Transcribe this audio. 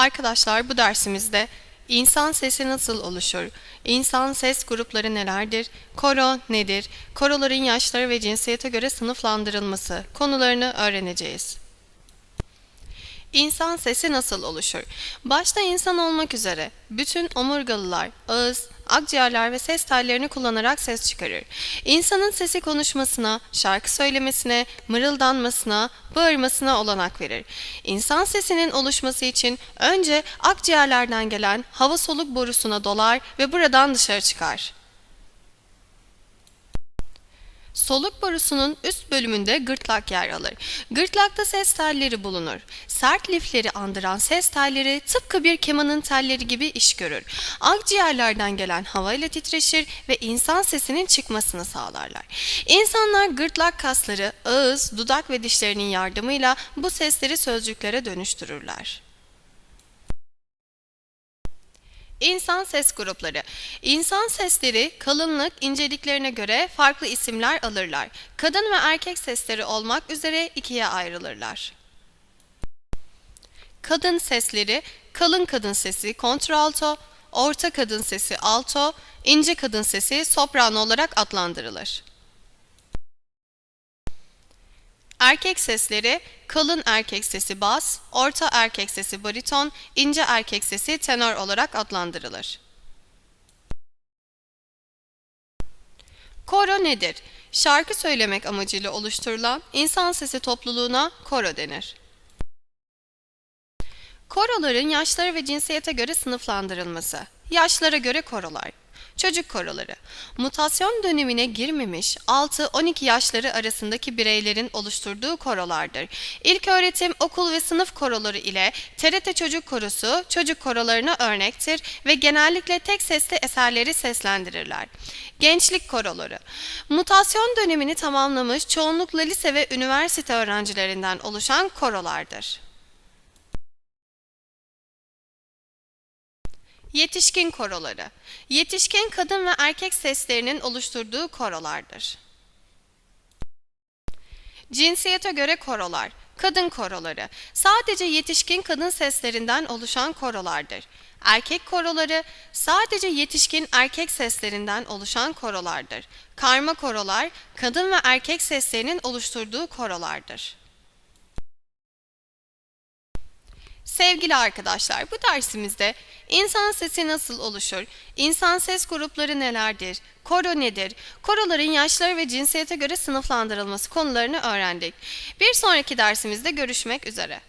Arkadaşlar bu dersimizde insan sesi nasıl oluşur? İnsan ses grupları nelerdir? Koro nedir? Koroların yaşları ve cinsiyete göre sınıflandırılması konularını öğreneceğiz. İnsan sesi nasıl oluşur? Başta insan olmak üzere bütün omurgalılar, ağız, akciğerler ve ses tellerini kullanarak ses çıkarır. İnsanın sesi konuşmasına, şarkı söylemesine, mırıldanmasına, bağırmasına olanak verir. İnsan sesinin oluşması için önce akciğerlerden gelen hava soluk borusuna dolar ve buradan dışarı çıkar. Soluk borusunun üst bölümünde gırtlak yer alır. Gırtlakta ses telleri bulunur. Sert lifleri andıran ses telleri tıpkı bir kemanın telleri gibi iş görür. Akciğerlerden gelen havayla titreşir ve insan sesinin çıkmasını sağlarlar. İnsanlar gırtlak kasları, ağız, dudak ve dişlerinin yardımıyla bu sesleri sözcüklere dönüştürürler. İnsan ses grupları. İnsan sesleri kalınlık, inceliklerine göre farklı isimler alırlar. Kadın ve erkek sesleri olmak üzere ikiye ayrılırlar. Kadın sesleri, kalın kadın sesi kontralto, orta kadın sesi alto, ince kadın sesi soprano olarak adlandırılır. Erkek sesleri kalın erkek sesi bas, orta erkek sesi bariton, ince erkek sesi tenor olarak adlandırılır. Koro nedir? Şarkı söylemek amacıyla oluşturulan insan sesi topluluğuna koro denir. Koroların yaşları ve cinsiyete göre sınıflandırılması. Yaşlara göre korolar. Çocuk koroları. Mutasyon dönemine girmemiş 6-12 yaşları arasındaki bireylerin oluşturduğu korolardır. İlk öğretim, okul ve sınıf koroları ile TRT Çocuk Korosu çocuk korolarına örnektir ve genellikle tek sesli eserleri seslendirirler. Gençlik koroları. Mutasyon dönemini tamamlamış çoğunlukla lise ve üniversite öğrencilerinden oluşan korolardır. Yetişkin koroları. Yetişkin kadın ve erkek seslerinin oluşturduğu korolardır. Cinsiyete göre korolar. Kadın koroları. Sadece yetişkin kadın seslerinden oluşan korolardır. Erkek koroları sadece yetişkin erkek seslerinden oluşan korolardır. Karma korolar kadın ve erkek seslerinin oluşturduğu korolardır. Sevgili arkadaşlar, bu dersimizde insan sesi nasıl oluşur, insan ses grupları nelerdir, koro nedir, koroların yaşları ve cinsiyete göre sınıflandırılması konularını öğrendik. Bir sonraki dersimizde görüşmek üzere.